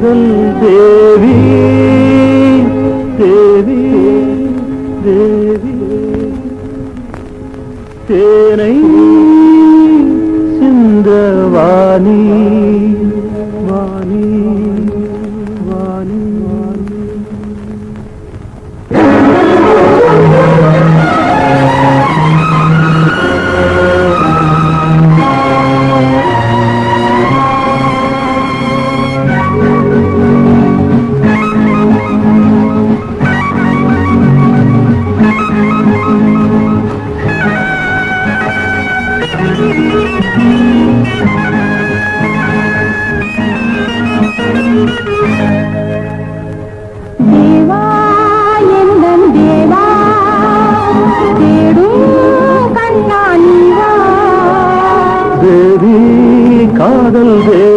காதல் தேவி தேவி தேவி. தேனை சிந்தவாணி Sunday.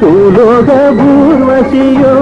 பூலோக பூர்வசியோ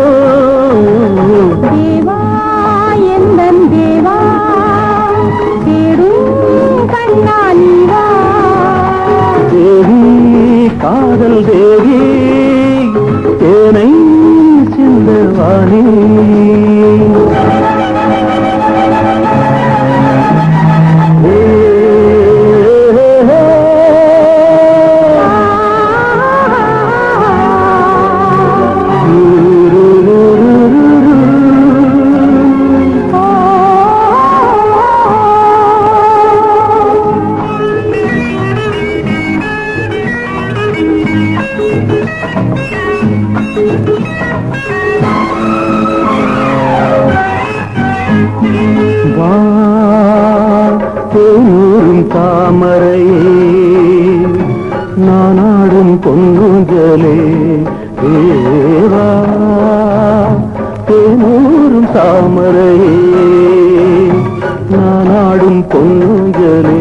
வாரும் தாமரையே நானாடும் பொங்குதலே தேவா தேனூரும் தாமரையே நானாடும் பொங்குதலே